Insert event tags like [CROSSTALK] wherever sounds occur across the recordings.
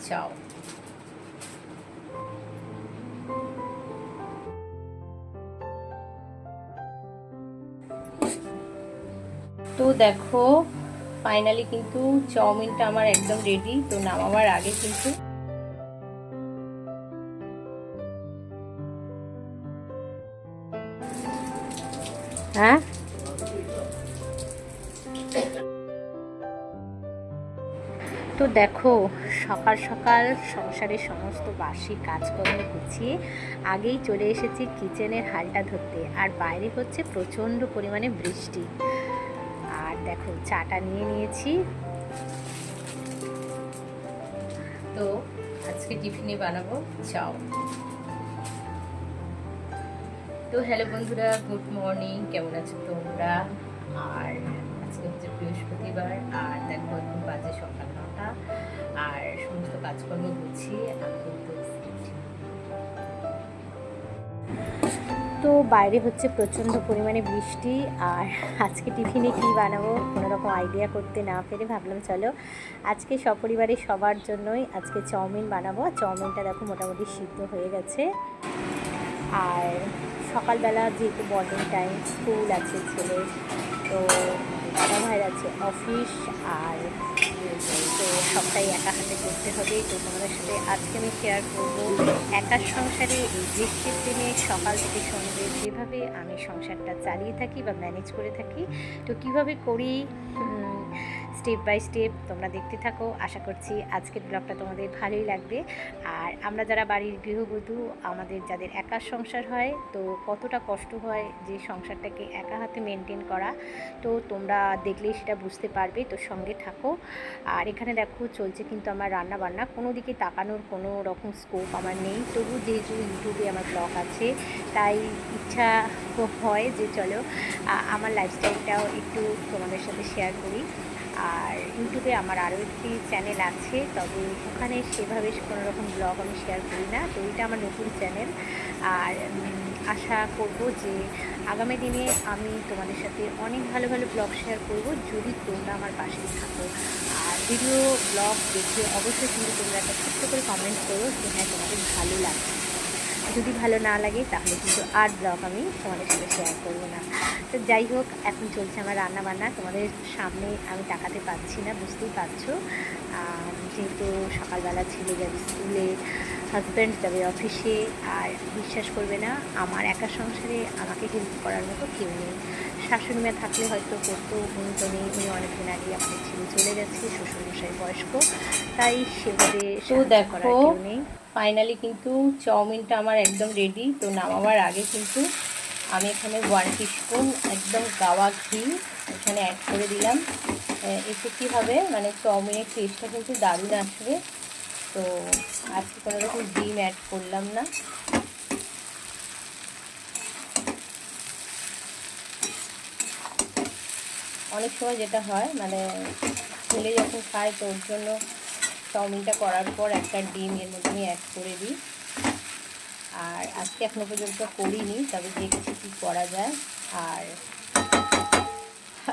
চাও তো দেখো ফাইনালি কিন্তু চাউমিনটা আমার একদম রেডি তো নামাবার আগে কিন্তু হ্যাঁ? তো দেখো সকাল সকাল সংসারের সমস্ত বাসি কাজকর্ম গুছিয়ে আগেই চলে এসেছি কিচেনের হালটা ধরতে। আর বাইরে হচ্ছে প্রচণ্ড পরিমাণে বৃষ্টি। আর দেখো, চাটা নিয়ে নিয়েছি। তো আজকে টিফিনে বানাবো চাও। তো হ্যালো বন্ধুরা, গুড মর্নিং। কেমন আছো তোমরা? আর আজকে হচ্ছে বৃহস্পতিবার, আর দেখো এখন বাজে সকাল নটা। আর সমস্ত কাজকর্ম গুছিয়ে আমি কিন্তু তো বাইরে হচ্ছে প্রচণ্ড পরিমাণে বৃষ্টি আর আজকে টিফিনে কী বানাবো কোনো রকম আইডিয়া করতে না পেরে ভাবলাম, চলো আজকে সপরিবারে সবার জন্যই আজকে চাউমিন বানাবো। চাউমিনটা দেখো মোটামুটি সিদ্ধ হয়ে গেছে। আর সকালবেলা যেহেতু বর্ডিং টাইম স্কুল আছে, ছেলে, তো দাদা ভাইয়ের আছে অফিস আর তো সবটাই একা হাতে করতে হবে তো তোমাদের সাথে আজকে আমি শেয়ার করব একার সংসারে এই বৃষ্টির দিনে সকাল থেকে সন্ধ্যে যেভাবে আমি সংসারটা চালিয়ে থাকি বা ম্যানেজ করে থাকি, তো কীভাবে করি? স্টেপ বাই স্টেপ তোমরা দেখতে থাকো। আশা করছি আজকের ব্লগটা তোমাদের ভালোই লাগবে। আর আমরা যারা বাড়ির গৃহবধূ, আমাদের যাদের একার সংসার হয়, তো কতটা কষ্ট হয় যে সংসারটাকে একা হাতে মেনটেন করা, তো তোমরা দেখলেই সেটা বুঝতে পারবে। তো সঙ্গে থাকো। আর এখানে দেখো, চলছে কিন্তু আমার রান্না বান্না কোনো দিকে তাকানোর কোনো রকম স্কোপ আমার নেই। তবু যেহেতু ইউটিউবে আমার ব্লগ আছে, তাই ইচ্ছা হয় যে চলো আমার লাইফস্টাইলটাও একটু তোমাদের সাথে শেয়ার করি। আর ইউটিউবে আমার আরও একটি চ্যানেল আছে, তবে ওখানে সেভাবে কোনো রকম ব্লগ আমি শেয়ার করি না, তো এটা আমার নতুন চ্যানেল। আর আশা করব যে আগামী দিনে আমি তোমাদের সাথে অনেক ভালো ভালো ব্লগ শেয়ার করব, যদি তোমরা আমার পাশে থাকো। আর ভিডিও ব্লগ দেখে অবশ্যই কিন্তু তোমরা একটা ছোট্ট করে কমেন্ট করো যে হ্যাঁ তোমাদের ভালো লাগছে। যদি ভালো না লাগে, তাহলে কিন্তু আর ব্লগ আমি তোমাদের সাথে শেয়ার করব না। তো যাই হোক, এখন চলছে আমার রান্নাবান্না। তোমাদের সামনে আমি তাকাতে পারছি না, বুঝতেই পারছ। যেহেতু সকালবেলা ছেলে যাবে স্কুলে হাজব্যান্ড যাবে অফিসে আর বিশ্বাস করবে না আমার একা সংসারে আমাকে হেল্প করার মতো কেউ নেই। শাশুড়ি মেয়ে থাকলে হয়তো করতো উনি তো নেই উনি অনেকদিন আগে আমাদের ছেলে চলে গেছে শ্বশুরমশাই বয়স্ক তাই সেভাবে কেউ নেই। ফাইনালি কিন্তু চাউমিনটা আমার একদম রেডি তো নামাবার আগে কিন্তু আমি এখানে ওয়ান টিস্পুন একদম গাওয়া ঘি এখানে অ্যাড করে দিলাম। এতে কী হবে? মানে চাউমিনের টেস্টটা কিন্তু দারুণ আসবে। তো আজকে কোনো রকম ডিম অ্যাড করলাম না। অনেক সময় যেটা হয় মানে ছেলে যখন খায় তো ওর জন্য চাউমিনটা করার পর একটা ডিম এর মধ্যে আমি অ্যাড করে দিই। আর আজকে এখনও পর্যন্ত করিনি, তবে দেখছি কী করা যায়। আর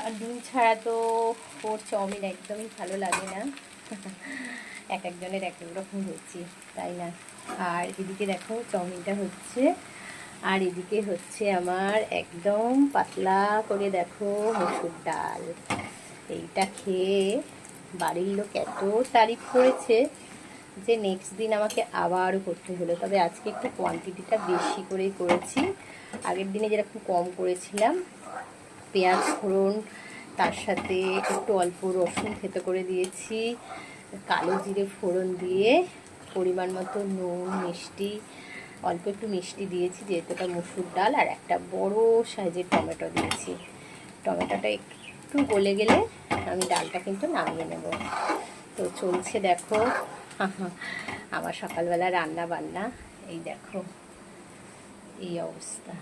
আর ডিম ছাড়া তো ওর চাউমিন একদমই ভালো লাগে না। [LAUGHS] এক একজনের এক এক রকম হচ্ছে, তাই না? আর এদিকে দেখো চাউমিনটা হচ্ছে, আর এদিকে হচ্ছে আমার একদম পাতলা করে দেখো মসুর ডাল। এইটা খেয়ে বাড়ির লোক এত তারিফ করেছে যে নেক্সট দিন আমাকে আবারও করতে হলো। তবে আজকে একটু কোয়ান্টিটিটা বেশি করেই করেছি। আগের দিনে যেরকম কম করেছিলাম, পেঁয়াজ ফোড়ন, তার সাথে একটু অল্প রসুন থেতো করে দিয়েছি। কালো জিরে ফোড়ন দিয়ে পরিমাণ মতো নুন, মিষ্টি, অল্প একটু মিষ্টি দিয়েছি, যেহেতু এটা মুসুর ডাল, আর একটা বড় সাইজের টমেটো দিয়েছি। টমেটোটা একটু গলে গেলে আমি ডালটা কিন্তু নামিয়ে নেব। তো চলছে দেখো, আমার সকালবেলা রান্না বান্না এই দেখো, এই অবস্থা।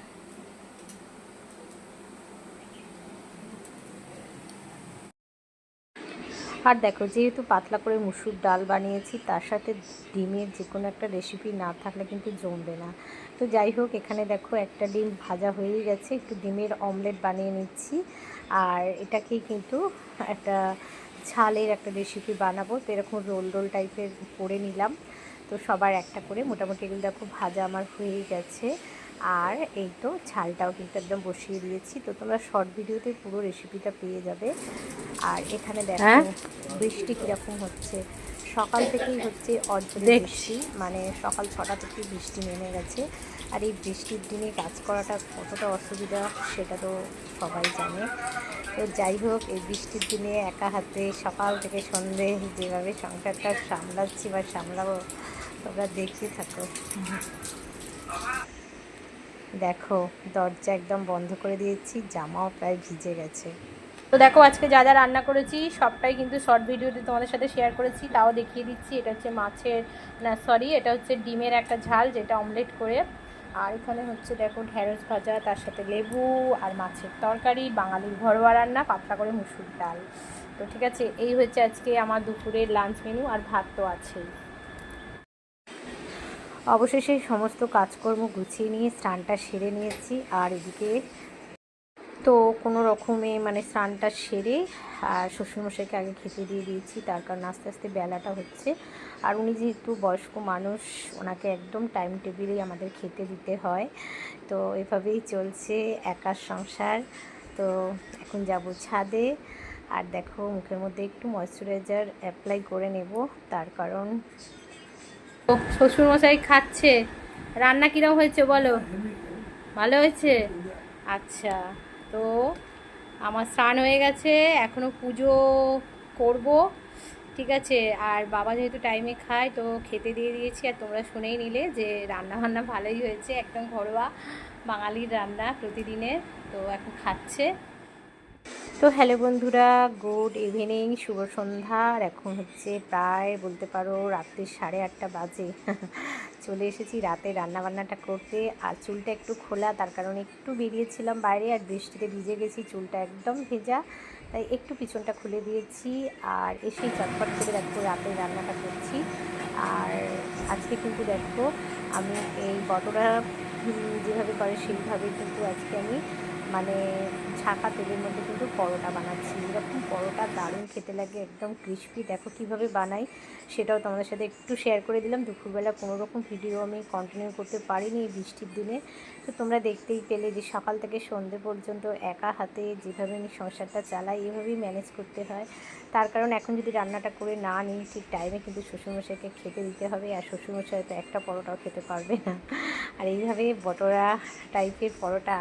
আর দেখো, যেহেতু পাতলা করে মুসুর ডাল বানিয়েছি, তার সাথে ডিমের যে কোনো একটা রেসিপি না থাকলে কিন্তু জমবে না। তো যাই হোক, এখানে দেখো একটা ডিম ভাজা হয়েই গেছে। একটু ডিমের অমলেট বানিয়ে নিচ্ছি। আর এটাকেই কিন্তু একটা ঝালের একটা রেসিপি বানাবো। তো এরকম রোল রোল টাইপের করে নিলাম। তো সবার একটা করে। মোটামুটি এগুলো দেখো ভাজা আমার হয়েই গেছে। আর এই তো ঝালটাও কিন্তু একদম বসিয়ে দিয়েছি। তো তোমরা শর্ট ভিডিওতে পুরো রেসিপিটা পেয়ে যাবে। আর এখানে দেখো হ্যাঁ? বৃষ্টি কীরকম হচ্ছে। সকাল থেকেই হচ্ছে অর্ধেক বৃষ্টি। মানে সকাল ছটা থেকেই বৃষ্টি নেমে গেছে। আর এই বৃষ্টির দিনে কাজ করাটা কতটা অসুবিধা সেটা তো সবাই জানে। তো যাই হোক এই বৃষ্টির দিনে একা হাতে সকাল থেকে সন্ধে যেভাবে সংসারটা সামলাচ্ছি বা সামলাবো তোমরা দেখতে থাকো। দেখো, দরজা একদম বন্ধ করে দিয়েছি, জামাও প্রায় ভিজে গেছে। তো দেখো, আজকে যা যা রান্না করেছি, সবটাই কিন্তু শর্ট ভিডিওতে তোমাদের সাথে শেয়ার করেছি, তাও দেখিয়ে দিচ্ছি। এটা হচ্ছে মাছের, না সরি এটা হচ্ছে ডিমের একটা ঝাল, যেটা অমলেট করে। আর এখানে হচ্ছে, দেখো, ঢেঁড়স ভাজা, তার সাথে লেবু আর মাছের তরকারি, বাঙালির ঘরোয়া রান্না, পাতলা করে মুসুর ডাল। তো ঠিক আছে, এই হচ্ছে আজকে আমার দুপুরের লাঞ্চ মেনু আর ভাত তো আছেই। অবশেষে সমস্ত কাজকর্ম গুছিয়ে নিয়ে স্নানটা সেরে নিয়েছি, আর এদিকে তো কোনো রকমে মানে স্নানটা সেরে, আর শ্বশুরমশাইকে আগে খেতে দিয়ে দিয়েছি, তার কারণ আস্তে আস্তে বেলাটা হচ্ছে। আর উনি যেহেতু বয়স্ক মানুষ, ওনাকে একদম টাইম টেবিলেই আমাদের খেতে দিতে হয়। তো এভাবেই চলছে একার সংসার। তো এখন যাব ছাদে, আর দেখো মুখের মধ্যে একটু ময়শ্চারাইজার অ্যাপ্লাই করে নেব, তার কারণ শ্বশুরমশাই খাচ্ছে। রান্না কিরম হয়েছে বলো? ভালো হয়েছে? আচ্ছা তো আমার স্নান হয়ে গেছে এখনও পুজো করব, ঠিক আছে? আর বাবা যেহেতু টাইমে খায়, তো খেতে দিয়ে দিয়েছি। আর তোমরা শুনেই নিলে যে রান্না বান্না ভালোই হয়েছে, একদম ঘরোয়া বাঙালির রান্না প্রতিদিনের, তো এখন খাচ্ছে। তো হ্যালো বন্ধুরা, গুড ইভিনিং, শুভ সন্ধ্যা। আর এখন হচ্ছে প্রায় বলতে পারো রাত্রি সাড়ে আটটা বাজে। [LAUGHS] চলে এসেছি রাতে রান্নাবান্নাটা করতে। আর চুলটা একটু খোলা, তার কারণে একটু বেরিয়েছিলাম বাইরে আর বৃষ্টিতে ভিজে গেছি, চুলটা একদম ভেজা। তাই একটু পিছনটা খুলে দিয়েছি আর এসেই চটপট করে দেখো রাতে রান্নাটা করছি। আর আজকে কিন্তু দেখো আমি এই বটরা যেভাবে করে সেইভাবে কিন্তু আজকে আমি মানে ছাকা তেলের মধ্যে কিন্তু পরোটা বানাচ্ছি। এরকম পরোটা দারুণ খেতে লাগে, একদম ক্রিস্পি দেখো কীভাবে বানাই, সেটাও তোমাদের সাথে একটু শেয়ার করে দিলাম। দুপুরবেলা কোনো রকম ভিডিও আমি কন্টিনিউ করতে পারিনি এই বৃষ্টির দিনে। তো তোমরা দেখতেই পেলে যে সকাল থেকে সন্ধে পর্যন্ত একা হাতে যেভাবে আমি সংসারটা চালাই, এভাবেই ম্যানেজ করতে হয়। তার কারণ এখন যদি রান্নাটা করে না নিই, ঠিক টাইমে কিন্তু শ্বশুরমশাইকে খেতে দিতে হবে আর শ্বশুরমশাই তো একটা পরোটাও খেতে পারবে না। আর এইভাবে বটরা টাইপের পরোটা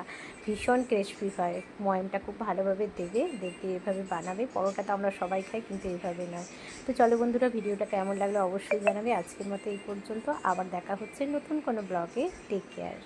ভীষণ ক্রিসপি হয়। ময়মটা খুব ভালোভাবে দেবে, দেখবে এভাবে বানাবে। পরোটা তো আমরা সবাই খাই, কিন্তু এভাবে নয়। তো চলো বন্ধুরা, ভিডিওটা কেমন লাগল অবশ্যই জানাবে। আজকের মতো এই পর্যন্ত। আবার দেখা হচ্ছে নতুন কোনো ব্লগে। Take care